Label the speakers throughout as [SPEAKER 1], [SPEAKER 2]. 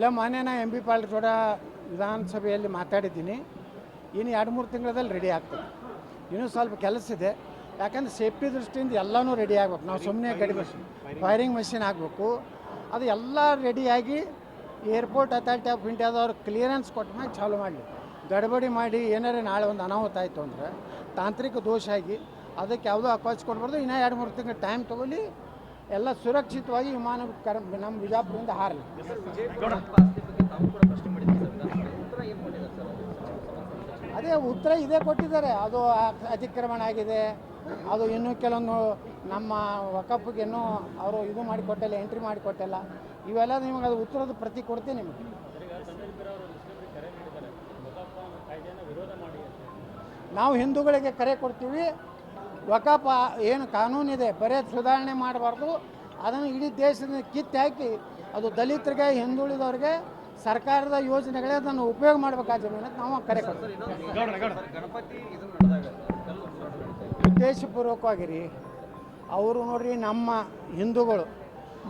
[SPEAKER 1] ಇಲ್ಲ ಮೊನ್ನೆ ನಾ ಎಂ ಬಿ ಪಾಲ್ ಜೋಡ ವಿಧಾನಸಭೆಯಲ್ಲಿ ಮಾತಾಡಿದ್ದೀನಿ. ಇನ್ನು ಎರಡು ಮೂರು ತಿಂಗಳಲ್ಲಿ ರೆಡಿ ಆಗ್ತದೆ. ಇನ್ನೂ ಸ್ವಲ್ಪ ಕೆಲಸ ಇದೆ. ಯಾಕಂದ್ರೆ ಸೇಫ್ಟಿ ದೃಷ್ಟಿಯಿಂದ ಎಲ್ಲನೂ ರೆಡಿ ಆಗ್ಬೇಕು. ನಾವು ಸುಮ್ಮನೆ ಗಡಿ ಫೈರಿಂಗ್ ಮಷಿನ್ ಆಗಬೇಕು. ಅದು ಎಲ್ಲ ರೆಡಿಯಾಗಿ ಏರ್ಪೋರ್ಟ್ ಅಥಾರಿಟಿ ಆಫ್ ಇಂಡಿಯಾದವ್ರು ಕ್ಲಿಯರೆನ್ಸ್ ಕೊಟ್ಟ ಮೇಲೆ ಚಾಲು ಮಾಡಲಿ. ಗಡಬಡಿ ಮಾಡಿ ಏನಾರೇ ನಾಳೆ ಒಂದು ಅನಾಹುತ ಆಯಿತು ಅಂದರೆ ತಾಂತ್ರಿಕ ದೋಷ ಆಗಿ ಅದಕ್ಕೆ ಯಾವುದೋ ಅಕ್ವಾಚ್ ಕೊಡ್ಬಾರ್ದು ಇನ್ನೂ ಎರಡು ಮೂರು ತಿಂಗಳು ಟೈಮ್ ತೊಗೊಲಿ ಎಲ್ಲ ಸುರಕ್ಷಿತವಾಗಿ ವಿಮಾನ ಕರ ನಮ್ಮ ಬಿಜಾಪುರದಿಂದ ಹಾರಲಿ. ಅದೇ ಉತ್ತರ ಇದೇ ಕೊಟ್ಟಿದ್ದಾರೆ. ಅದು ಅತಿಕ್ರಮಣ ಆಗಿದೆ. ಅದು ಇನ್ನೂ ಕೆಲವೊಂದು ನಮ್ಮ ಇನ್ನೂ ಅವರು ಇದು ಮಾಡಿಕೊಟ್ಟಲ್ಲ ಎಂಟ್ರಿ ಮಾಡಿಕೊಟ್ಟಲ್ಲ ಇವೆಲ್ಲ ನಿಮಗೆ ಅದು ಉತ್ತರದ ಪ್ರತಿ ಕೊಡ್ತೀನಿ ನಿಮಗೆ. ನಾವು ಹಿಂದೂಗಳಿಗೆ ಕರೆ ಕೊಡ್ತೀವಿ. ವಕಫ ಏನು ಕಾನೂನಿದೆ ಬರೇ ಸುಧಾರಣೆ ಮಾಡಬಾರ್ದು. ಅದನ್ನು ಇಡೀ ದೇಶದಿಂದ ಕಿತ್ತಾಕಿ ಅದು ದಲಿತರಿಗೆ ಹಿಂದುಳಿದವ್ರಿಗೆ ಸರ್ಕಾರದ ಯೋಜನೆಗಳೇ ಅದನ್ನು ಉಪಯೋಗ ಮಾಡಬೇಕಾದ ಜಮೀನಂತ ನಾವು ಕರೆ ಕೊಡ್ತೀವಿ.
[SPEAKER 2] ಗಣಪತಿ ಇದು ನಡೆದಾಗ ಕಲ್ಲು ಸುರಿದು
[SPEAKER 1] ಉದ್ದೇಶಪೂರ್ವಕವಾಗಿ ರೀ ಅವರು ನೋಡ್ರಿ ನಮ್ಮ ಹಿಂದೂಗಳು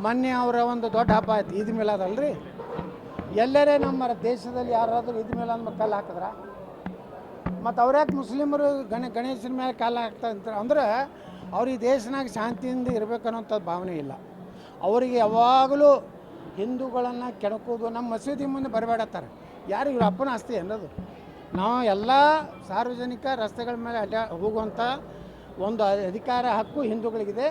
[SPEAKER 1] ಮೊನ್ನೆ ಅವರ ಒಂದು ದೊಡ್ಡ ಹಬ್ಬ ಆಯ್ತು ಈದ್ ಅದಲ್ರಿ ಎಲ್ಲರೇ ನಮ್ಮ ದೇಶದಲ್ಲಿ ಯಾರಾದರೂ ಇದ್ಮೇಲೆ ಮಿಲಾದ್ ಮೇಲೆ ಕಲ್ಲು ಹಾಕಿದ್ರ? ಮತ್ತು ಅವ್ರ್ಯಾಕೆ ಮುಸ್ಲಿಮರು ಗಣ, ಗಣೇಶನ ಮೇಲೆ ಕಾಲ ಹಾಕ್ತಾ ಅಂತಾರೆ ಅಂದ್ರೆ ಅವ್ರಿಗೆ ದೇಶನಾಗ ಶಾಂತಿಯಿಂದ ಇರಬೇಕನ್ನೋಂಥ ಭಾವನೆ ಇಲ್ಲ. ಅವರಿಗೆ ಯಾವಾಗಲೂ ಹಿಂದೂಗಳನ್ನು ಕೆಣಕೋದು ನಮ್ಮ ಮಸೀದಿ ಮುಂದೆ ಬರಬೇಡತ್ತಾರೆ. ಯಾರು ಇವ್ರ ಅಪ್ಪನ ಆಸ್ತಿ ಅನ್ನೋದು ನಾವು ಎಲ್ಲ ಸಾರ್ವಜನಿಕ ರಸ್ತೆಗಳ ಮೇಲೆ ಅಡ್ಡ ಹೋಗುವಂಥ ಒಂದು ಅಧಿಕಾರ ಹಕ್ಕು ಹಿಂದೂಗಳಿಗಿದೆ.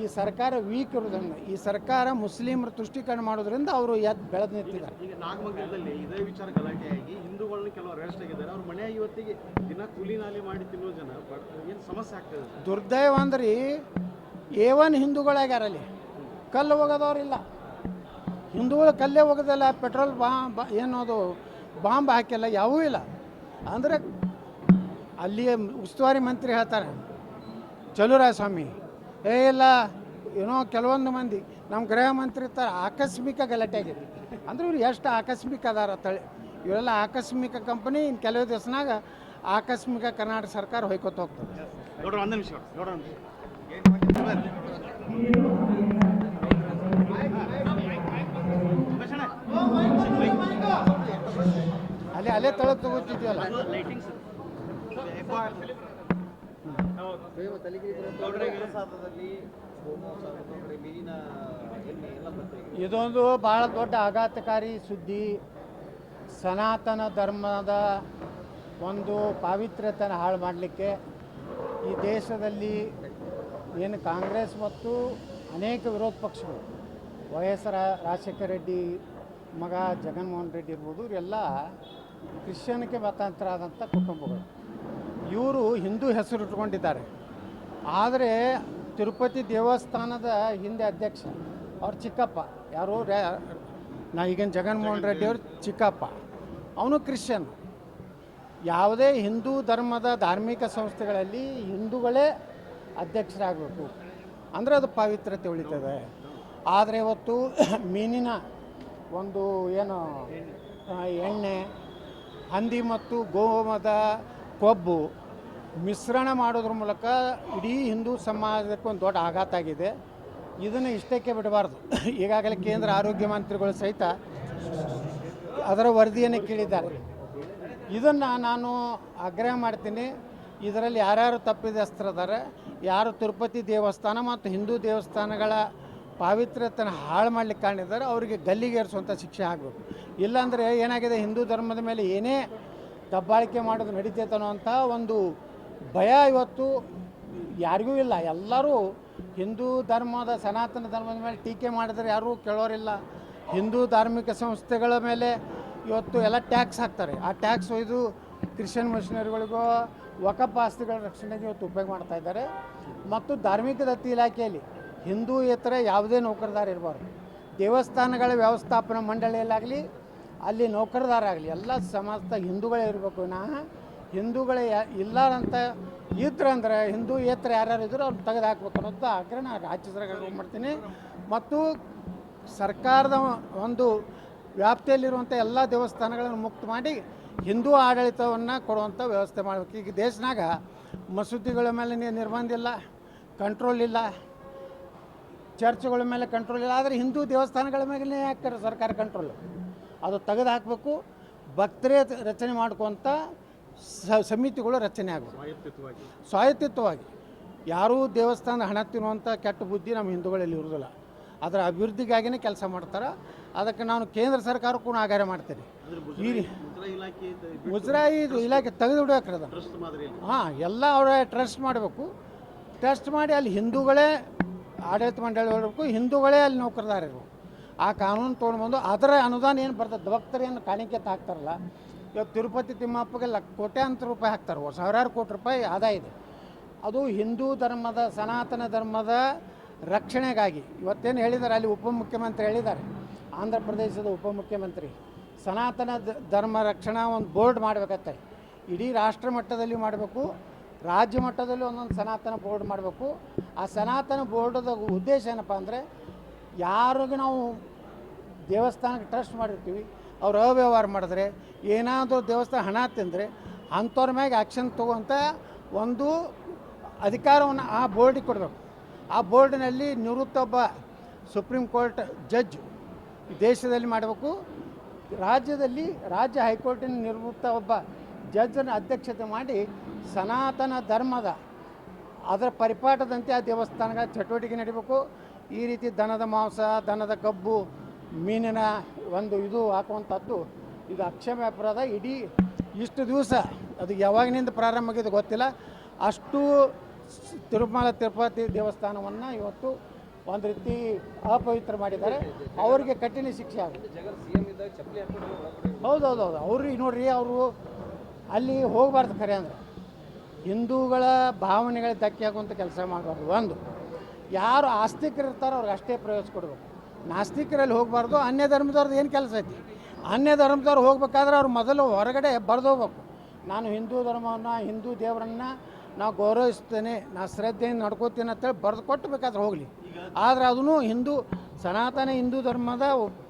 [SPEAKER 1] ಈ ಸರ್ಕಾರ ವೀಕ್ ಇರೋದ್ರಿಂದ ಈ ಸರ್ಕಾರ ಮುಸ್ಲಿಮರ ತುಷ್ಟೀಕರಣ ಮಾಡೋದ್ರಿಂದ ಅವರು ಎದ್ದು ಬೆಳೆದು ನಿಂತಿದ್ದಾರೆ.
[SPEAKER 3] ಈಗ ನಾಗಮಂಗಲದಲ್ಲಿ ಇದೇ ವಿಚಾರ ಗಲಾಟೆಯಾಗಿ ಹಿಂದೂಗಳನ್ನ ಕೆಲವರು ಅರೆಸ್ಟ್ ಆಗಿದ್ದಾರೆ. ಅವ್ರ ಮನೆಯ ಇವತ್ತಿಗೆ ದಿನ ಕೂಲಿ ನಾಲಿ ಮಾಡಿ ತಿನ್ನೋ ಜನ ಏನು ಸಮಸ್ಯೆ ಆಗ್ತದೆ?
[SPEAKER 1] ದುರ್ದೈವ ಅಂದ್ರೆ ಏವನ್ ಹಿಂದೂಗಳಾಗ್ಯಾರಲ್ಲಿ. ಕಲ್ಲು ಹೋಗೋದವ್ರಿಲ್ಲ ಹಿಂದೂಗಳು ಕಲ್ಲೇ ಹೋಗೋದಿಲ್ಲ ಪೆಟ್ರೋಲ್ ಬಾಂಬ್ ಏನು ಅದು ಬಾಂಬ್ ಹಾಕಿಲ್ಲ ಯಾವೂ ಇಲ್ಲ. ಅಂದರೆ ಅಲ್ಲಿಯ ಉಸ್ತುವಾರಿ ಮಂತ್ರಿ ಹೇಳ್ತಾರೆ ಚಲುರಾಯ ಸ್ವಾಮಿ ಏ ಇಲ್ಲ. ಏನೋ ಕೆಲವೊಂದು ಮಂದಿ ನಮ್ಮ ಗೃಹ ಮಂತ್ರಿ ಇರ್ತಾರೆ ಆಕಸ್ಮಿಕ ಗಲಾಟೆ ಆಗಿದೆ. ಅಂದ್ರೆ ಇವ್ರು ಎಷ್ಟು ಆಕಸ್ಮಿಕ ಅದಾರ ತಳಿ ಇವರೆಲ್ಲ ಆಕಸ್ಮಿಕ ಕಂಪನಿ ಇನ್ನು ಕೆಲವು ದಿವಸನಾಗ ಆಕಸ್ಮಿಕ ಕರ್ನಾಟಕ ಸರ್ಕಾರ ಹೊಯ್ಕೊತ ಹೋಗ್ತದೆ. ಅಲ್ಲೇ ಅಲ್ಲೇ ತಳಗ್ ತಗೋತಿದ್ವಲ್ಲ
[SPEAKER 3] ಲೈಟಿಂಗ್ಸ್
[SPEAKER 2] ಪ್ರಸಾದದಲ್ಲಿ ಗೋಮಾಂಸ ಕಡೆ ಮೀನಿನ ಎಣ್ಣೆ ಎಲ್ಲ ಬರ್ತದೆ
[SPEAKER 1] ಇದೊಂದು ಭಾಳ ದೊಡ್ಡ ಆಘಾತಕಾರಿ ಸುದ್ದಿ. ಸನಾತನ ಧರ್ಮದ ಒಂದು ಪಾವಿತ್ರ್ಯತನ ಹಾಳು ಮಾಡಲಿಕ್ಕೆ ಈ ದೇಶದಲ್ಲಿ ಏನು ಕಾಂಗ್ರೆಸ್ ಮತ್ತು ಅನೇಕ ವಿರೋಧ ಪಕ್ಷಗಳು ವೈ ಎಸ್ ರಾ- ರಾಜಶೇಖರ ರೆಡ್ಡಿ ಮಗ ಜಗನ್ಮೋಹನ್ ರೆಡ್ಡಿ ಇರ್ಬೋದು ಇವರೆಲ್ಲ ಕ್ರಿಶ್ಚಿಯನ್ಗೆ ಮತಾಂತರ ಆದಂಥ ಕುಟುಂಬಗಳು. ಇವರು ಹಿಂದೂ ಹೆಸರು ಇಟ್ಕೊಂಡಿದ್ದಾರೆ. ಆದರೆ ತಿರುಪತಿ ದೇವಸ್ಥಾನದ ಹಿಂದೆ ಅಧ್ಯಕ್ಷ ಅವ್ರ ಚಿಕ್ಕಪ್ಪ. ಯಾರು ನಾ ಈಗಿನ ಜಗನ್ಮೋಹನ್ ರೆಡ್ಡಿ ಅವ್ರ ಚಿಕ್ಕಪ್ಪ. ಅವನು ಕ್ರಿಶ್ಚಿಯನ್. ಯಾವುದೇ ಹಿಂದೂ ಧರ್ಮದ ಧಾರ್ಮಿಕ ಸಂಸ್ಥೆಗಳಲ್ಲಿ ಹಿಂದೂಗಳೇ ಅಧ್ಯಕ್ಷರಾಗಬೇಕು. ಅಂದರೆ ಅದು ಪವಿತ್ರತೆ ಉಳಿತದೆ. ಆದರೆ ಇವತ್ತು ಮೀನಿನ ಒಂದು ಏನು ಎಣ್ಣೆ, ಹಂದಿ ಮತ್ತು ಗೋಮದ ಕೊಬ್ಬು ಮಿಶ್ರಣ ಮಾಡೋದ್ರ ಮೂಲಕ ಇಡೀ ಹಿಂದೂ ಸಮಾಜಕ್ಕೆ ಒಂದು ದೊಡ್ಡ ಆಘಾತ ಆಗಿದೆ. ಇದನ್ನು ಇಷ್ಟಕ್ಕೆ ಬಿಡಬಾರ್ದು. ಈಗಾಗಲೇ ಕೇಂದ್ರ ಆರೋಗ್ಯ ಮಂತ್ರಿಗಳು ಸಹಿತ ಅದರ ವರದಿಯನ್ನು ಕೇಳಿದ್ದಾರೆ. ಇದನ್ನು ನಾನು ಆಗ್ರಹ ಮಾಡ್ತೀನಿ. ಇದರಲ್ಲಿ ಯಾರ್ಯಾರು ತಪ್ಪಿದಸ್ತರಿದ್ದಾರೆ ಯಾರು ತಿರುಪತಿ ದೇವಸ್ಥಾನ ಮತ್ತು ಹಿಂದೂ ದೇವಸ್ಥಾನಗಳ ಪಾವಿತ್ರ್ಯತನ ಹಾಳು ಮಾಡ್ಲಿಕ್ಕೆ ಕಾಣಿದ್ದಾರೆ ಅವರಿಗೆ ಗಲ್ಲಿಗೇರಿಸುವಂಥ ಶಿಕ್ಷೆ ಆಗಬೇಕು. ಇಲ್ಲಾಂದರೆ ಏನಾಗಿದೆ, ಹಿಂದೂ ಧರ್ಮದ ಮೇಲೆ ಏನೇ ದಬ್ಬಾಳಿಕೆ ಮಾಡೋದು ನಡೀತೈತೆ ಅನ್ನೋವಂಥ ಒಂದು ಭಯ ಇವತ್ತು ಯಾರಿಗೂ ಇಲ್ಲ. ಎಲ್ಲರೂ ಹಿಂದೂ ಧರ್ಮದ ಸನಾತನ ಧರ್ಮದ ಮೇಲೆ ಟೀಕೆ ಮಾಡಿದ್ರೆ ಯಾರೂ ಕೇಳೋರಿಲ್ಲ. ಹಿಂದೂ ಧಾರ್ಮಿಕ ಸಂಸ್ಥೆಗಳ ಮೇಲೆ ಇವತ್ತು ಎಲ್ಲ ಟ್ಯಾಕ್ಸ್ ಹಾಕ್ತಾರೆ. ಆ ಟ್ಯಾಕ್ಸ್ ಒಯ್ದು ಕ್ರಿಶ್ಚಿಯನ್ ಮಿಷನರಿಗಳಿಗೋ ವಕಫ್ ಆಸ್ತಿಗಳ ರಕ್ಷಣೆಗೆ ಇವತ್ತು ಉಪಯೋಗ ಮಾಡ್ತಾ ಇದ್ದಾರೆ. ಮತ್ತು ಧಾರ್ಮಿಕ ದತ್ತಿ ಇಲಾಖೆಯಲ್ಲಿ ಹಿಂದೂ ಇತರ ಯಾವುದೇ ನೌಕರದಾರ ಇರಬಾರ್ದು. ದೇವಸ್ಥಾನಗಳ ವ್ಯವಸ್ಥಾಪನಾ ಮಂಡಳಿಯಲ್ಲಾಗಲಿ, ಅಲ್ಲಿ ನೌಕರದಾರಾಗಲಿ ಎಲ್ಲ ಸಮಸ್ತ ಹಿಂದೂಗಳೇ ಇರಬೇಕು. ವಿನಃ ಹಿಂದೂಗಳೇ ಇಲ್ಲ ಅಂತ ಇದ್ರಂದ್ರೆ ಹಿಂದೂ ಏತ್ರ ಯಾರ್ಯಾರು ಇದ್ರು ಅವ್ರು ತೆಗೆದು ಹಾಕ್ಬೇಕು ಅನ್ನೋದು ಆಗ್ರಹ ನಾನು ರಾಜ್ಯ ಸರ್ಕಾರ ಮಾಡ್ತೀನಿ. ಮತ್ತು ಸರ್ಕಾರದ ಒಂದು ವ್ಯಾಪ್ತಿಯಲ್ಲಿರುವಂಥ ಎಲ್ಲ ದೇವಸ್ಥಾನಗಳನ್ನು ಮುಕ್ತ ಮಾಡಿ ಹಿಂದೂ ಆಡಳಿತವನ್ನು ಕೊಡುವಂಥ ವ್ಯವಸ್ಥೆ ಮಾಡಬೇಕು. ಈಗ ದೇಶನಾಗ ಮಸೂದಿಗಳ ಮೇಲೆ ನಿರ್ಬಂಧ ಇಲ್ಲ ಕಂಟ್ರೋಲ್ ಇಲ್ಲ, ಚರ್ಚ್ಗಳ ಮೇಲೆ ಕಂಟ್ರೋಲ್ ಇಲ್ಲ. ಆದರೆ ಹಿಂದೂ ದೇವಸ್ಥಾನಗಳ ಮೇಲೆ ಹಾಕ್ತಾರೆ ಸರ್ಕಾರ ಕಂಟ್ರೋಲ್ ಅದು ತೆಗೆದು ಹಾಕಬೇಕು ಭಕ್ತರೇ ರಚನೆ ಮಾಡ್ಕೊತ ಸಮಿತಿಗಳು ರಚನೆ ಆಗಬೇಕು ಸ್ವಾಯತ್ತಿತ್ವವಾಗಿ. ಯಾರೂ ದೇವಸ್ಥಾನ ಹಣ ತಿನ್ನುವಂಥ ಕೆಟ್ಟ ಬುದ್ಧಿ ನಮ್ಮ ಹಿಂದೂಗಳಲ್ಲಿ ಇರೋದಿಲ್ಲ ಅದರ ಅಭಿವೃದ್ಧಿಗಾಗಿನೇ ಕೆಲಸ ಮಾಡ್ತಾರೆ. ಅದಕ್ಕೆ ನಾನು ಕೇಂದ್ರ ಸರ್ಕಾರಕ್ಕೂ ಆಗಾರ ಮಾಡ್ತೇನೆ. ಈ ಮುಜರಾಯಿ ಇಲಾಖೆ ತೆಗೆದು ಬಿಡ್ಬೇಕ್ರಿ
[SPEAKER 3] ಟ್ರಸ್ಟ್ ಮಾದರಿಯಲ್ಲಿ
[SPEAKER 1] ಹಾಂ ಎಲ್ಲ ಅವರ ಟ್ರಸ್ಟ್ ಮಾಡಬೇಕು. ಟ್ರಸ್ಟ್ ಮಾಡಿ ಅಲ್ಲಿ ಹಿಂದೂಗಳೇ ಆಡಳಿತ ಮಂಡಳಿ ಇರಬೇಕು ಹಿಂದೂಗಳೇ ಅಲ್ಲಿ ನೌಕರದಾರ ಇರಬೇಕು. ಆ ಕಾನೂನು ತೊಗೊಂಡ್ಬಂದು ಅದರ ಅನುದಾನ ಏನು ಬರ್ತದೆ? ಭಕ್ತರೇನು ಕಾಣಿಕೆ ತಾಕ್ತಾರಲ್ಲ ಹಾಕ್ತಾರಲ್ಲ ಇವತ್ತು ತಿರುಪತಿ ತಿಮ್ಮಪ್ಪಗೆ ಲಕ್ ಕೋಟ್ಯಾಂತರ ರೂಪಾಯಿ ಹಾಕ್ತಾರೆ ಸಾವಿರಾರು ಕೋಟಿ ರೂಪಾಯಿ ಆದಾಯ ಇದೆ. ಅದು ಹಿಂದೂ ಧರ್ಮದ, ಸನಾತನ ಧರ್ಮದ ರಕ್ಷಣೆಗಾಗಿ, ಇವತ್ತೇನು ಹೇಳಿದ್ದಾರೆ, ಅಲ್ಲಿ ಉಪಮುಖ್ಯಮಂತ್ರಿ ಹೇಳಿದ್ದಾರೆ, ಆಂಧ್ರ ಪ್ರದೇಶದ ಉಪಮುಖ್ಯಮಂತ್ರಿ. ಸನಾತನ ಧರ್ಮ ರಕ್ಷಣಾ ಒಂದು ಬೋರ್ಡ್ ಮಾಡಬೇಕತ್ತೆ. ಇಡೀ ರಾಷ್ಟ್ರ ಮಟ್ಟದಲ್ಲಿ ಮಾಡಬೇಕು, ರಾಜ್ಯ ಮಟ್ಟದಲ್ಲಿ ಒಂದೊಂದು ಸನಾತನ ಬೋರ್ಡ್ ಮಾಡಬೇಕು. ಆ ಸನಾತನ ಬೋರ್ಡದ ಉದ್ದೇಶ ಏನಪ್ಪ ಅಂದರೆ, ಯಾರಿಗೂ ನಾವು ದೇವಸ್ಥಾನಕ್ಕೆ ಟ್ರಸ್ಟ್ ಮಾಡಿರ್ತೀವಿ ಅವ್ರು ಅವ್ಯವಹಾರ ಮಾಡಿದ್ರೆ, ಏನಾದರೂ ದೇವಸ್ಥಾನ ಹಣ ತಿಂದರೆ, ಅಂಥವ್ರ ಮ್ಯಾಗೆ ಆ್ಯಕ್ಷನ್ ತಗೋಂತ ಒಂದು ಅಧಿಕಾರವನ್ನು ಆ ಬೋರ್ಡಿಗೆ ಕೊಡಬೇಕು. ಆ ಬೋರ್ಡಿನಲ್ಲಿ ನಿವೃತ್ತ ಒಬ್ಬ ಸುಪ್ರೀಂ ಕೋರ್ಟ್ ಜಡ್ಜ್ ದೇಶದಲ್ಲಿ ಮಾಡಬೇಕು. ರಾಜ್ಯದಲ್ಲಿ ರಾಜ್ಯ ಹೈಕೋರ್ಟಿನ ನಿವೃತ್ತ ಒಬ್ಬ ಜಡ್ಜನ ಅಧ್ಯಕ್ಷತೆ ಮಾಡಿ ಸನಾತನ ಧರ್ಮದ ಅದರ ಪರಿಪಾಠದಂತೆ ಆ ದೇವಸ್ಥಾನಗಳ ಚಟುವಟಿಕೆ ನಡೀಬೇಕು. ಈ ರೀತಿ ದನದ ಮಾಂಸ, ದನದ ಕಬ್ಬು ಮೀನಿನ ಒಂದು ಇದು ಹಾಕುವಂಥದ್ದು, ಇದು ಅಕ್ಷಮ್ಯ ಅಪರಾಧ ಇಡೀ ಇಷ್ಟು ದಿವಸ, ಅದು ಯಾವಾಗಿನಿಂದ ಪ್ರಾರಂಭ ಆಗಿದೆ ಗೊತ್ತಿಲ್ಲ. ಅಷ್ಟು ತಿರುಮಲ ತಿರುಪತಿ ದೇವಸ್ಥಾನವನ್ನು ಇವತ್ತು ಒಂದು ರೀತಿ ಅಪವಿತ್ರ ಮಾಡಿದ್ದಾರೆ. ಅವರಿಗೆ ಕಠಿಣ ಶಿಕ್ಷೆ ಆಗುತ್ತೆ ಹೌದು ಹೌದು ಅವ್ರಿಗೆ ನೋಡ್ರಿ, ಅವರು ಅಲ್ಲಿ ಹೋಗಬಾರ್ದು ಖರೆ ಅಂದರೆ. ಹಿಂದೂಗಳ ಭಾವನೆಗಳ ಧಕ್ಕೆ ಆಗುವಂಥ ಕೆಲಸ ಮಾಡಬಾರ್ದು ಒಂದು. ಯಾರು ಆಸ್ತಿಕರಿರ್ತಾರೋ ಅವ್ರಿಗೆ ಅಷ್ಟೇ ಪ್ರವೇಶ ಕೊಡಬೇಕು. ನಾಸ್ತಿಕರಲ್ಲಿ ಹೋಗಬಾರ್ದು ಅನ್ಯ ಧರ್ಮದವ್ರದ್ದು ಏನು ಕೆಲಸ ಐತಿ? ಅನ್ಯ ಧರ್ಮದವ್ರು ಹೋಗ್ಬೇಕಾದ್ರೆ ಅವ್ರು ಮೊದಲು ಹೊರಗಡೆ ಬರೆದು ಹೋಗ್ಬೇಕು. ನಾನು ಹಿಂದೂ ಧರ್ಮವನ್ನು ಹಿಂದೂ ದೇವರನ್ನು ನಾವು ಗೌರವಿಸ್ತೇನೆ ನಾ ಶ್ರದ್ಧೆಯಿಂದ ನಡ್ಕೋತೀನಿ ಅಂತೇಳಿ ಬರೆದು ಕೊಟ್ಟು ಬೇಕಾದ್ರೆ ಹೋಗಲಿ. ಆದರೆ ಅದನ್ನು ಹಿಂದೂ ಸನಾತನ ಹಿಂದೂ ಧರ್ಮದ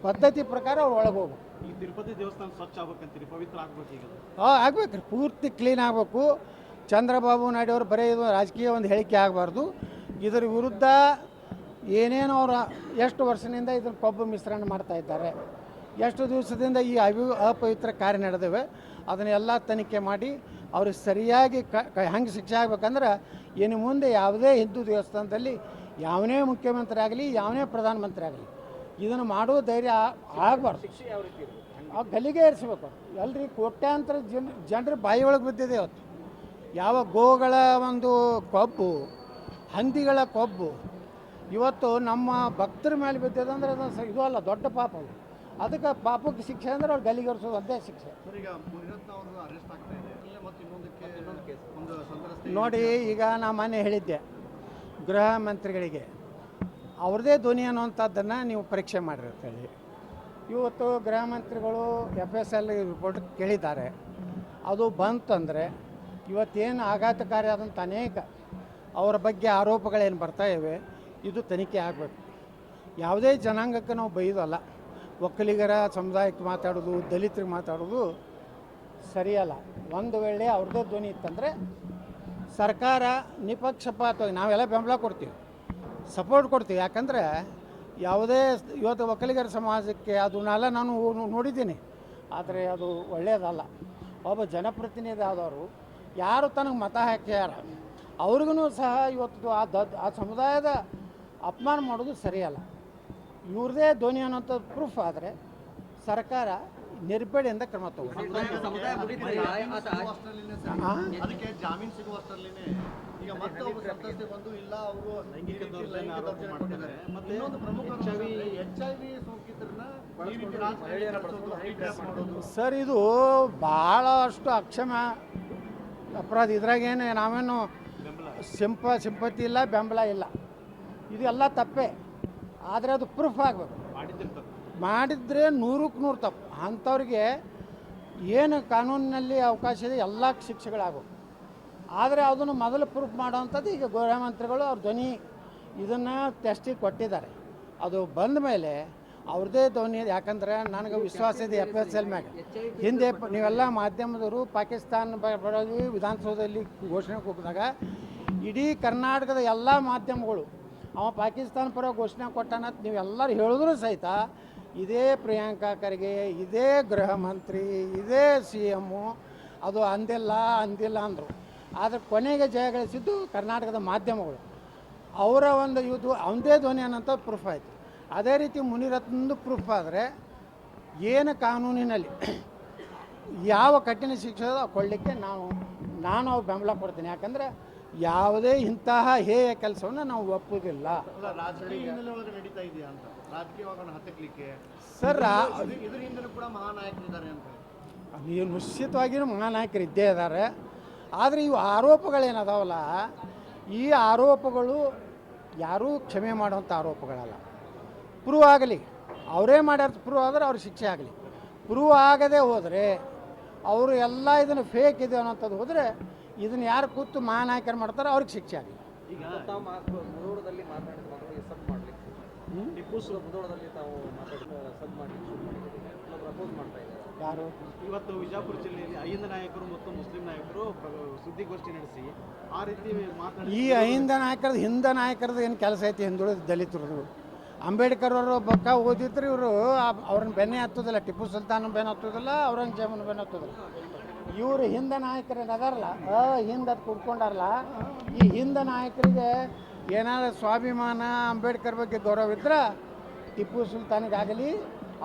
[SPEAKER 1] ಪದ್ಧತಿ ಪ್ರಕಾರ ಅವ್ರು ಒಳಗೆ ಹೋಗ್ಬೇಕು.
[SPEAKER 3] ತಿರುಪತಿ ದೇವಸ್ಥಾನ ಸ್ವಚ್ಛ ಆಗ್ಬೇಕಂತೀರಿ ಪವಿತ್ರ ಆಗ್ಬೇಕು ಈಗ.
[SPEAKER 1] ಹಾಂ ಆಗ್ಬೇಕು ರೀ ಪೂರ್ತಿ ಕ್ಲೀನ್ ಆಗಬೇಕು. ಚಂದ್ರಬಾಬು ನಾಯ್ಡು ಅವರು ಬರೀ ಇದು ರಾಜಕೀಯ ಒಂದು ಹೇಳಿಕೆ ಆಗಬಾರ್ದು. ಇದರ ವಿರುದ್ಧ ಏನೇನು ಅವರು ಎಷ್ಟು ವರ್ಷದಿಂದ ಇದನ್ನು ಕೊಬ್ಬು ಮಿಶ್ರಣ ಮಾಡ್ತಾ ಇದ್ದಾರೆ. ಎಷ್ಟು ದಿವಸದಿಂದ ಈ ಅವಿ ಅಪವಿತ್ರ ಕಾರ್ಯ ನಡೆದಿವೆ ಅದನ್ನೆಲ್ಲ ತನಿಖೆ ಮಾಡಿ ಅವ್ರಿಗೆ ಸರಿಯಾಗಿ ಕ ಹೆಂಗೆ ಶಿಕ್ಷೆ ಆಗ್ಬೇಕಂದ್ರೆ ಇನ್ನು ಮುಂದೆ ಯಾವುದೇ ಹಿಂದೂ ದೇವಸ್ಥಾನದಲ್ಲಿ ಯಾವನೇ ಮುಖ್ಯಮಂತ್ರಿ ಆಗಲಿ ಯಾವನೇ ಪ್ರಧಾನಮಂತ್ರಿ ಆಗಲಿ ಇದನ್ನು ಮಾಡೋ ಧೈರ್ಯ ಆಗಬಾರ್ದು. ಆ ಗಲ್ಲಿಗೆ ಏರಿಸ್ಬೇಕು. ಎಲ್ರಿ ಕೋಟ್ಯಾಂತರ ಜನ ಜನರು ಬಾಯಿ ಒಳಗೆ ಬಿದ್ದಿದೆ ಅವತ್ತು ಯಾವ ಗೋಗಳ ಒಂದು ಕೊಬ್ಬು, ಹಂದಿಗಳ ಕೊಬ್ಬು ಇವತ್ತು ನಮ್ಮ ಭಕ್ತರ ಮೇಲೆ ಬಿದ್ದಿದೆ ಅಂದರೆ ಅದು ಇದು ಅಲ್ಲ ದೊಡ್ಡ ಪಾಪ ಅದು. ಅದಕ್ಕೆ ಪಾಪಕ್ಕೆ ಶಿಕ್ಷೆ ಅಂದ್ರೆ ಅವ್ರು ಗಲಿಗರಿಸೋದು ಅದೇ ಶಿಕ್ಷೆ.
[SPEAKER 3] ಸರ್ ಈಗ ಮುನಿರತ್ನ ಅವರು ಅರೆಸ್ಟ್ ಆಗ್ತಾ ಇದೆ. ಅಲ್ಲೇ ಮತ್ತೆ ಇನ್ನೊಂದಕ್ಕೆ ಇನ್ನೊಂದು ಕೇಸ್
[SPEAKER 1] ನೋಡಿ ಈಗ ನಾ ಮೊನ್ನೆ ಹೇಳಿದ್ದೆ ಗೃಹ ಮಂತ್ರಿಗಳಿಗೆ ಅವ್ರದ್ದೇ ಧ್ವನಿ ಅನ್ನುವಂಥದ್ದನ್ನು ನೀವು ಪರೀಕ್ಷೆ ಮಾಡಿರ್ತೇಳಿ ಇವತ್ತು ಗೃಹ ಮಂತ್ರಿಗಳು ಎಫ್ ಎಸ್ ಎಲ್ ರಿಪೋರ್ಟ್ ಕೇಳಿದ್ದಾರೆ. ಅದು ಬಂತಂದರೆ ಇವತ್ತೇನು ಆಘಾತಕಾರಿ ಆದಂಥ ಅನೇಕ ಅವರ ಬಗ್ಗೆ ಆರೋಪಗಳೇನು ಬರ್ತಾ ಇವೆ. ಇದು ತನಿಖೆ ಆಗಬೇಕು. ಯಾವುದೇ ಜನಾಂಗಕ್ಕೆ ನಾವು ಬೈದಲ್ಲ ಒಕ್ಕಲಿಗರ ಸಮುದಾಯಕ್ಕೆ ಮಾತಾಡೋದು, ದಲಿತರಿಗೆ ಮಾತಾಡೋದು ಸರಿಯಲ್ಲ. ಒಂದು ವೇಳೆ ಅವ್ರದ್ದೇ ಧ್ವನಿ ಇತ್ತಂದರೆ ಸರ್ಕಾರ ನಿಪಕ್ಷಪಾತವಾಗಿ, ನಾವೆಲ್ಲ ಬೆಂಬಲ ಕೊಡ್ತೀವಿ, ಸಪೋರ್ಟ್ ಕೊಡ್ತೀವಿ. ಯಾಕಂದರೆ ಯಾವುದೇ ಇವತ್ತು ಒಕ್ಕಲಿಗರ ಸಮಾಜಕ್ಕೆ ಅದನ್ನೆಲ್ಲ ನಾನು ನೋಡಿದ್ದೀನಿ. ಆದರೆ ಅದು ಒಳ್ಳೆಯದಲ್ಲ ಒಬ್ಬ ಜನಪ್ರತಿನಿಧಿ ಆದವರು ಯಾರು ತನಗೆ ಮತ ಹಾಕ್ಯಾರ, ಅವ್ರಿಗೂ ಸಹ ಇವತ್ತು ಆ ದ, ಆ ಸಮುದಾಯದ ಅಪಮಾನ ಮಾಡೋದು ಸರಿಯಲ್ಲ. ಇವ್ರದೇ ಧ್ವನಿ ಅನ್ನೋಂಥ ಪ್ರೂಫ್ ಆದರೆ ಸರ್ಕಾರ ನಿರ್ಬೇಡೆಯಿಂದ ಕ್ರಮ ತಗೋಬೇಕು
[SPEAKER 2] ಸಮುದಾಯ ಮುಗಿದ್ರೆ
[SPEAKER 1] ಆ?
[SPEAKER 3] ಅದಕ್ಕೆ ಜಾಮೀನು ಸಿಗುವಷ್ಟರಲ್ಲಿನೇ ಈಗ ಮತ್ತೆ ಒಬ್ಬ ಬಂದು ಇಲ್ಲ ಅವರು ಲೈಂಗಿಕ ದೌರ್ಜನ್ಯ ಆರೋಪ ಮಾಡ್ತಾರೆ ಮತ್ತೆ ಇನ್ನೊಂದು ಪ್ರಮುಖ ಎಚ್ ಐ ವಿ ಸೋಂಕಿತರನ್ನ ಈ ರೀತಿ ರಾಜಕಾರಣಿ ಕಳ್ಸೋದು, hijab ಮಾಡೋದು.
[SPEAKER 1] ಸರ್ ಇದು ಭಾಳಷ್ಟು ಅಕ್ಷಮ ಅಪರಾಧ. ಇದ್ರಾಗೇನು ನಾವೇನು ಸಿಂಪ ಸಿಂಪತಿ ಇಲ್ಲ ಬೆಂಬಲ ಇಲ್ಲ. ಇದೆಲ್ಲ ತಪ್ಪೇ. ಆದರೆ ಅದು ಪ್ರೂಫ್ ಆಗಬೇಕು. ಮಾಡಿದರೆ ನೂರಕ್ಕೆ ನೂರು ತಪ್ಪು. ಅಂಥವ್ರಿಗೆ ಏನು ಕಾನೂನಿನಲ್ಲಿ ಅವಕಾಶ ಇದೆ, ಎಲ್ಲ ಶಿಕ್ಷೆಗಳಾಗಬೇಕು. ಆದರೆ ಅದನ್ನು ಮೊದಲು ಪ್ರೂಫ್ ಮಾಡೋವಂಥದ್ದು ಈಗ ಗೃಹ ಮಂತ್ರಿಗಳು ಅವ್ರ ಧ್ವನಿ ಇದನ್ನು ಟೆಸ್ಟಿಗೆ ಕೊಟ್ಟಿದ್ದಾರೆ. ಅದು ಬಂದ ಮೇಲೆ ಅವ್ರದ್ದೇ ಧ್ವನಿ ಯಾಕಂದ್ರೆ ನನಗೆ ವಿಶ್ವಾಸ ಇದೆ ಎಫ್ ಎಸ್ ಎಲ್ ಮ್ಯಾಗ. ಹಿಂದೆ ನೀವೆಲ್ಲ ಮಾಧ್ಯಮದವರು ಪಾಕಿಸ್ತಾನ ವಿಧಾನಸೌಧದಲ್ಲಿ ಘೋಷಣೆ ಕೂಗಿದಾಗ ಇಡೀ ಕರ್ನಾಟಕದ ಎಲ್ಲ ಮಾಧ್ಯಮಗಳು ಅವ ಪಾಕಿಸ್ತಾನ ಪರ ಘೋಷಣೆ ಕೊಟ್ಟಾನ ನೀವು ಎಲ್ಲರೂ ಹೇಳಿದ್ರು ಸಹಿತ ಇದೇ ಪ್ರಿಯಾಂಕಾ ಖರ್ಗೆ, ಇದೇ ಗೃಹ ಮಂತ್ರಿ, ಇದೇ ಸಿ ಎಮ್ಮು ಅದು ಅಂದಿಲ್ಲ ಅಂದಿಲ್ಲ ಅಂದರು. ಆದರೆ ಕೊನೆಗೆ ಜಯಗಳಿಸಿದ್ದು ಕರ್ನಾಟಕದ ಮಾಧ್ಯಮಗಳು. ಅವರ ಒಂದು ಇದು ಅವಂದೇ ಧ್ವನಿ ಅನ್ನೋಂಥ ಪ್ರೂಫ್ ಆಯಿತು. ಅದೇ ರೀತಿ ಮುನಿರತ್ನಂದು ಪ್ರೂಫ್ ಆದರೆ ಏನು ಕಾನೂನಿನಲ್ಲಿ ಯಾವ ಕಠಿಣ ಶಿಕ್ಷೆ ಕೊಡಲಿಕ್ಕೆ ನಾವು, ನಾನು ಬೆಂಬಲ ಕೊಡ್ತೀನಿ. ಯಾಕಂದರೆ ಯಾವುದೇ ಇಂತಹ ಹೇಯ ಕೆಲಸವನ್ನು ನಾವು ಒಪ್ಪುವುದಿಲ್ಲ. ಸರ್ ನೀವು ನಿಶ್ಚಿತವಾಗಿಯೂ ಮಹಾನಾಯಕರು ಇದ್ದೇ ಇದ್ದಾರೆ. ಆದರೆ ಇವು ಆರೋಪಗಳೇನದಾವಲ್ಲ? ಈ ಆರೋಪಗಳು ಯಾರೂ ಕ್ಷಮೆ ಮಾಡುವಂಥ ಆರೋಪಗಳಲ್ಲ. ಪ್ರೂವ್ ಆಗಲಿ. ಅವರೇ ಮಾಡ್ಯಾರ ಪ್ರೂವ್ ಆದರೆ ಅವ್ರ ಶಿಕ್ಷೆ ಆಗಲಿ. ಪ್ರೂವ್ ಆಗದೆ ಹೋದರೆ ಅವರು ಎಲ್ಲ ಇದನ್ನು ಫೇಕ್ ಇದೆ ಅನ್ನೋಂಥದ್ದು ಹೋದರೆ ಇದನ್ನು ಯಾರು ಕೂತು ಮಹಾನಾಯಕರು ಮಾಡ್ತಾರೆ ಅವ್ರಿಗೆ ಶಿಕ್ಷೆ ಆಗಲಿ.
[SPEAKER 2] ಈಗ ತಾವು ಮಾ- ಮುಧೋಳದಲ್ಲಿ ಮಾತನಾಡಿದ ಮಾತುಗಳಿಗೆ ಸಬ್ ಮಾಡ್ಲಿಕ್ಕೆ ಟಿಪ್ಪು ಸುಲ್ ಮುಧೋಳದಲ್ಲಿ ತಾವು ಮಾತಾಡಿದ ಸಬ್ ಮಾಡ್ಲಿಕ್ಕೆ ಶುರು ಮಾಡಿದ್ದೀರಿ ಪ್ರಪೋಸ್ ಮಾಡ್ತಾ ಇದ್ದಾರೆ.
[SPEAKER 1] ಯಾರು?
[SPEAKER 3] ಇವತ್ತು ವಿಜಯಪುರ ಜಿಲ್ಲೆಯಲ್ಲಿ ಅಹಿಂದ ನಾಯಕರು ಮತ್ತು ಮುಸ್ಲಿಂ ನಾಯಕರು ಸುದ್ದಿಗೋಷ್ಠಿ ನಡೆಸಿ ಆ ರೀತಿ ಮಾತನಾಡಿ
[SPEAKER 1] ಈ ಅಹಿಂದ ನಾಯಕರದ್ದು ಹಿಂದ ನಾಯಕರದ್ದು ಏನು ಕೆಲಸ ಐತಿ ಹಿಂದುಳಿದ ದಲಿತರದು? ಅಂಬೇಡ್ಕರ್ ಅವರು ಬಕ್ಕ ಓದಿದ್ರು ಇವರು ಅವ್ರನ್ನ ಬೆನ್ನೆ ಹತ್ತೋದಿಲ್ಲ ಟಿಪ್ಪು ಸುಲ್ತಾನ್ ಬೆನ್ನ ಹತ್ತೋದಿಲ್ಲ ಔರಂಗಜೇಬನ ಬೆನ್ನ ಹತ್ತೋದಿಲ್ಲ. ಇವರು ಹಿಂದ ನಾಯಕರು ಅದಾರಲ್ಲ ಅ ಹಿಂದ ಕುಡ್ಕೊಂಡಾರಲ್ಲ? ಈ ಹಿಂದ ನಾಯಕರಿಗೆ ಏನಾದ್ರು ಸ್ವಾಭಿಮಾನ, ಅಂಬೇಡ್ಕರ್ ಬಗ್ಗೆ ಗೌರವ ಇದ್ರೆ, ಟಿಪ್ಪು ಸುಲ್ತಾನಿಗಾಗಲಿ,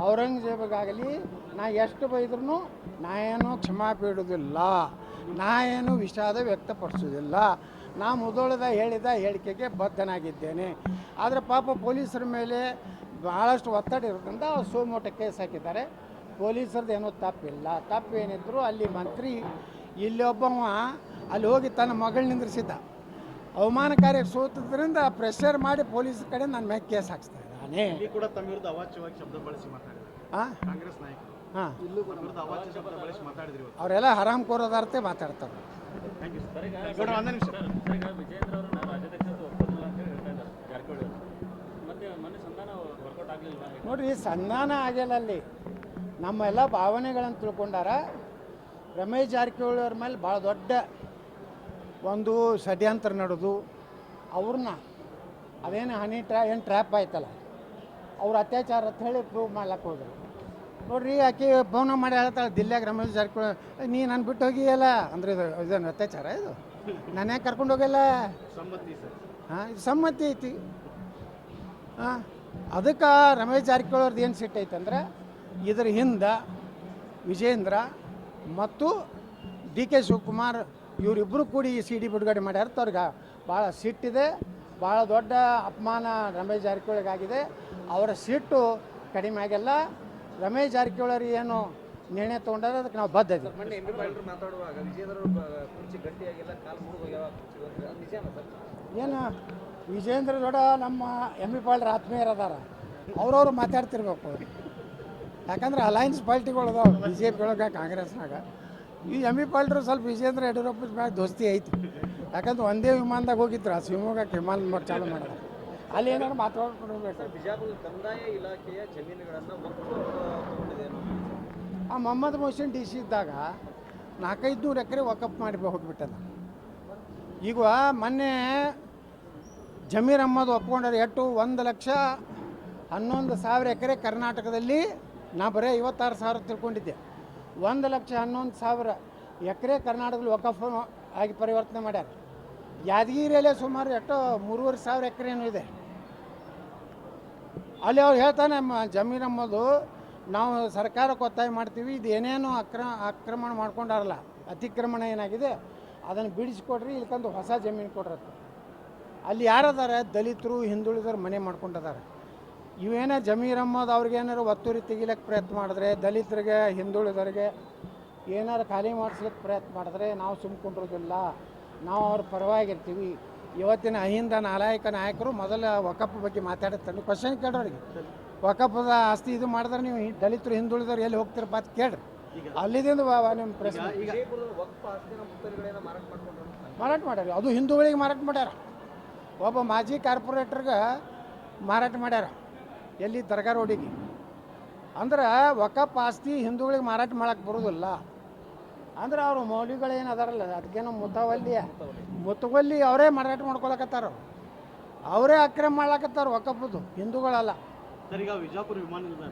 [SPEAKER 1] ಔರಂಗಜೇಬಿಗಾಗಲಿ, ನಾ ಎಷ್ಟು ಬೈದ್ರೂ ನಾ ಏನು ಕ್ಷಮಾ ಬೇಡುವುದಿಲ್ಲ ನಾ ಏನು ವಿಷಾದ ವ್ಯಕ್ತಪಡಿಸೋದಿಲ್ಲ. ನಾ ಮೊದಲದ ಹೇಳಿದ ಹೇಳಿಕೆಗೆ ಬದ್ಧನಾಗಿದ್ದೇನೆ. ಆದರೆ ಪಾಪ ಪೊಲೀಸರ ಮೇಲೆ ಭಾಳಷ್ಟು ಒತ್ತಡ ಇರೋದ್ರಿಂದ ಸೋಮೋಟ ಕೇಸ್ ಹಾಕಿದ್ದಾರೆ. ಪೊಲೀಸರದ್ದು ಏನೋ ತಪ್ಪಿಲ್ಲ. ತಪ್ಪೇನಿದ್ರು ಅಲ್ಲಿ ಮಂತ್ರಿ ಇಲ್ಲಿ ಒಬ್ಬವ ಅಲ್ಲಿ ಹೋಗಿ ತನ್ನ ಮಗಳು ನಿಂದ್ರಿಸಿದ್ದ. ಅವಮಾನಕಾರಿ ಸೋತದ್ರಿಂದ ಪ್ರೆಷರ್ ಮಾಡಿ ಪೊಲೀಸ್ ಕಡೆ ನನ್ನ ಮೇಲೆ ಕೇಸ್ ಹಾಕ್ಸ್ತಾ ಇದ್ದಾನೆ
[SPEAKER 3] ಇಲ್ಲಿ ಕೂಡ ತಮ್ಮ ವಿರುದ್ಧ ಅವಾಚ್ಯವಾಗಿ ಶಬ್ದ ಬಳಸಿ ಮಾತಾಡಿದ್ದಾರೆ
[SPEAKER 1] ಹಾಂ
[SPEAKER 3] ಕಾಂಗ್ರೆಸ್ ನಾಯಕರು.
[SPEAKER 1] ಹಾಂ.
[SPEAKER 3] ಇಲ್ಲೂ ತಮ್ಮ ವಿರುದ್ಧ ಅವಾಚ್ಯ ಶಬ್ದ ಬಳಸಿ ಮಾತಾಡಿದ್ರಿ ಇವತ್ತು
[SPEAKER 1] ಅವರೆಲ್ಲ ಹರಾಮ್ ಕೋರೋದಾರ್ತೆ ಮಾತಾಡ್ತಾರೆ.
[SPEAKER 3] ಥ್ಯಾಂಕ್ ಯು ಸರ್ ಗೌಡ್ರ, ಒಂದೇ ನಿಮಿಷ.
[SPEAKER 4] ಈಗ ವಿಜೇಂದ್ರ ಅವರನ್ನ ರಾಜ್ಯಾಧ್ಯಕ್ಷರು ಒಪ್ಪೋದಿಲ್ಲ ಅಂತ ಹೇಳ್ತಾ ಇದ್ದಾರೆ. ಜಾರಕಿಹೊಳಿ ಅವರು. ಮತ್ತೆ ಮೊನ್ನೆ ಸಂಧಾನ ವರ್ಕೌಟ್ ಆಗಲಿಲ್ವಾ?
[SPEAKER 1] ನೋಡ್ರಿ ಸಂಧಾನ ಆಗಿಲ್ಲ ಅಲ್ಲಿ. ನಮ್ಮೆಲ್ಲ ಭಾವನೆಗಳನ್ನು ತಿಳ್ಕೊಂಡಾರ ರಮೇಶ್ ಜಾರಕಿಹೊಳಿ ಅವ್ರ ಮೇಲೆ ಭಾಳ ದೊಡ್ಡ ಒಂದು ಷಡ್ಯಂತ್ರ ನಡೆದು ಅವ್ರನ್ನ ಅದೇನು ಹನಿ ಟ್ರಾ ಏನು ಟ್ರ್ಯಾಪ್ ಆಯ್ತಲ್ಲ ಅವ್ರ ಅತ್ಯಾಚಾರ ಅಂತ ಹೇಳಿ ಪ್ರೂವ್ ಮಾಡ್ಲಕ್ಕೆ ಹೋದ್ರು. ನೋಡ್ರಿ ಆಕೆ ಫೋನ್ ಮಾಡಿ ಹೇಳ್ತಾಳೆ ದಿಲ್ಲಾಗ ರಮೇಶ್ ಜಾರಕಿಹೊಳಿ ನೀ ನಾನು ಬಿಟ್ಟು ಹೋಗಿಯಲ್ಲ? ಅಂದ್ರೆ ಇದು ಇದೇನು ಅತ್ಯಾಚಾರ ಇದು? ನಾನು ಯಾಕೆ ಕರ್ಕೊಂಡು ಹೋಗಿಲ್ಲ? ಹಾಂ ಇದು ಸಮ್ಮತಿ ಐತಿ. ಹಾಂ ಅದಕ್ಕೆ ರಮೇಶ್ ಜಾರಕಿಹೊಳಿ ಅವ್ರದ್ದು ಏನು ಸಿಟ್ಟೈತೆ ಐತಂದ್ರೆ ಇದ್ರ ಹಿಂದೆ ವಿಜೇಂದ್ರ ಮತ್ತು ಡಿ ಕೆ ಶಿವಕುಮಾರ್ ಇವರಿಬ್ಬರು ಕೂಡಿ ಈ ಸಿ ಡಿ ಬಿಡುಗಡೆ ಮಾಡ್ಯಾರ. ಅವ್ರಿಗೆ ಭಾಳ ಸಿಟ್ಟಿದೆ ಭಾಳ ದೊಡ್ಡ ಅಪಮಾನ ರಮೇಶ್ ಜಾರಕಿಹೊಳಿಗಾಗಿದೆ ಅವರ ಸಿಟ್ಟು ಕಡಿಮೆ ಆಗಿಲ್ಲ. ರಮೇಶ್ ಜಾರಕಿಹೊಳಿ ಏನು ನಿರ್ಣಯ ತೊಗೊಂಡಾರ ಅದಕ್ಕೆ ನಾವು ಬದ್ಧ ಏನು ವಿಜೇಂದ್ರ ದೊಡ್ಡ ನಮ್ಮ ಎಂ ಬಿ ಪಾಳ್ರ ಆತ್ಮೀಯರದಾರ. ಅವ್ರವ್ರು ಮಾತಾಡ್ತಿರ್ಬೇಕು. ಯಾಕಂದ್ರೆ ಅಲಯನ್ಸ್ ಪಾರ್ಟಿಗಳು ಅದಾವ ಬಿ ಜೆ ಪಿ ಒಳಗೆ ಕಾಂಗ್ರೆಸ್ನಾಗ. ಈ ಎಂ ಬಿ ಪಾಲ್ಟ್ರು ಸ್ವಲ್ಪ ವಿಜೇಂದ್ರ ಯಡಿಯೂರಪ್ಪ ಮ್ಯಾಗ ದೋಸ್ತಿ ಐತಿ. ಯಾಕಂದ್ರೆ ಒಂದೇ ವಿಮಾನದಾಗ ಹೋಗಿದ್ರು ಆ ಶಿವಮೊಗ್ಗಕ್ಕೆ ವಿಮಾನ ಚಾಲು ಮಾಡೋದು ಅಲ್ಲಿ ಏನಾದ್ರು ಮಾತಾಡ್ಕೊಂಡು
[SPEAKER 2] ಬಿಜಾಪುರ ಕಂದಾಯ ಇಲಾಖೆಯ ಜಮೀನುಗಳನ್ನು
[SPEAKER 1] ಆ ಮೊಹಮ್ಮದ್ ಮೊಹಸಿನ್ ಡಿ ಸಿ ಇದ್ದಾಗ ನಾಲ್ಕೈದು ನೂರು ಎಕರೆ ವಕಪ್ ಮಾಡಿ ಹೋಗ್ಬಿಟ್ಟದ. ಈಗ ಮೊನ್ನೆ ಜಮೀರ್ ಅಹ್ಮದ್ ಒಪ್ಕೊಂಡ್ರೆ ಎಟ್ಟು ಒಂದು ಲಕ್ಷ ಹನ್ನೊಂದು ಸಾವಿರ ಎಕರೆ ಕರ್ನಾಟಕದಲ್ಲಿ ನಾ ಬರೀ ಐವತ್ತಾರು ಸಾವಿರ ತಿಳ್ಕೊಂಡಿದ್ದೆ. ಒಂದು ಲಕ್ಷ ಹನ್ನೊಂದು ಸಾವಿರ ಎಕರೆ ಕರ್ನಾಟಕದಲ್ಲಿ ವಕಫ್ ಆಗಿ ಪರಿವರ್ತನೆ ಮಾಡ್ಯಾರ. ಯಾದಗಿರಿಯಲ್ಲೇ ಸುಮಾರು ಎಷ್ಟೋ ಮೂರುವರೆ ಸಾವಿರ ಎಕರೆ ಏನೋ ಇದೆ. ಅಲ್ಲಿ ಅವ್ರು ಹೇಳ್ತಾನೆ ಜಮೀನು ಅಂಬೋದು ನಾವು ಸರ್ಕಾರಕ್ಕೆ ಒತ್ತಾಯ ಮಾಡ್ತೀವಿ, ಇದು ಏನೇನು ಅಕ್ರ, ಆಕ್ರಮಣ ಮಾಡ್ಕೊಂಡಾರಲ್ಲ, ಅತಿಕ್ರಮಣ ಏನಾಗಿದೆ, ಅದನ್ನು ಬಿಡಿಸ್ಕೊಡ್ರಿ ಇಲ್ಕಂದು ಹೊಸ ಜಮೀನು ಕೊಡ್ರತ್ತ ಅಲ್ಲಿ ಯಾರದಾರ, ದಲಿತರು ಹಿಂದುಳಿದರು ಮನೆ ಮಾಡ್ಕೊಂಡಿದ್ದಾರೆ ಇವೇನೇ ಜಮೀರ್ ಅಹ್ಮದ್ ಅವ್ರಿಗೇನಾರು ಒತ್ತುರಿ ತೆಗಿಲಕ್ಕೆ ಪ್ರಯತ್ನ ಮಾಡಿದ್ರೆ ದಲಿತರಿಗೆ ಹಿಂದುಳಿದವರಿಗೆ ಏನಾರು ಖಾಲಿ ಮಾಡಿಸ್ಲಿಕ್ಕೆ ಪ್ರಯತ್ನ ಮಾಡಿದ್ರೆ ನಾವು ಸುಮ್ಕೊಂಡಿರೋದಿಲ್ಲ ನಾವು ಅವ್ರ ಪರವಾಗಿರ್ತೀವಿ. ಇವತ್ತಿನ ಅಹಿಂದ ನಾಲಾಯಕ ನಾಯಕರು ಮೊದಲ ವಕಪ್ ಬಗ್ಗೆ ಮಾತಾಡುತ್ತಾರೆ. ಕ್ವಶನ್ ಕೇಳೋರಿಗೆ ವಕಫದ ಆಸ್ತಿ ಇದು ಮಾಡಿದ್ರೆ ನೀವು ದಲಿತರು ಹಿಂದುಳಿದವ್ರು ಎಲ್ಲಿ ಹೋಗ್ತಿರಪ್ಪ ಅಂತ ಕೇಳ್ರಿ. ಅಲ್ಲಿದಿಂದ ನಿಮ್ಮ ಪ್ರಶ್ನೆ.
[SPEAKER 2] ಮಾರಾಟ
[SPEAKER 1] ಮಾಡ್ಯಾರ. ಅದು ಹಿಂದೂಗಳಿಗೆ ಮಾರಾಟ ಮಾಡ್ಯಾರ. ಒಬ್ಬ ಮಾಜಿ ಕಾರ್ಪೊರೇಟರ್ಗೆ ಮಾರಾಟ ಮಾಡ್ಯಾರ. ಎಲ್ಲಿ ದರ್ಗಾ ರೋಡಿಗೆ. ಅಂದ್ರೆ ವಕಪ್ ಆಸ್ತಿ ಹಿಂದೂಗಳಿಗೆ ಮಾರಾಟ ಮಾಡಕ್ಕೆ ಬರೋದಿಲ್ಲ. ಅಂದ್ರೆ ಅವ್ರ ಮೌಲ್ಯಗಳೇನು ಅದಾರಲ್ಲ ಅದಕ್ಕೇನೋ ಮುತ್ತವಲ್ಲಿ ಮುತ್ತವಲ್ಲಿ ಅವರೇ ಮಾರಾಟ ಮಾಡ್ಕೊಳಕತ್ತಾರ. ಅವರೇ ಅಕ್ರಮ ಮಾಡ್ಲಕತ್ತಾರ ಒಕ್ಕಪ್ಪದು ಹಿಂದೂಗಳಲ್ಲ.
[SPEAKER 3] ಸರ್, ಈಗ ವಿಜಾಪುರ ವಿಮಾನ ನಿಲ್ದಾಣ.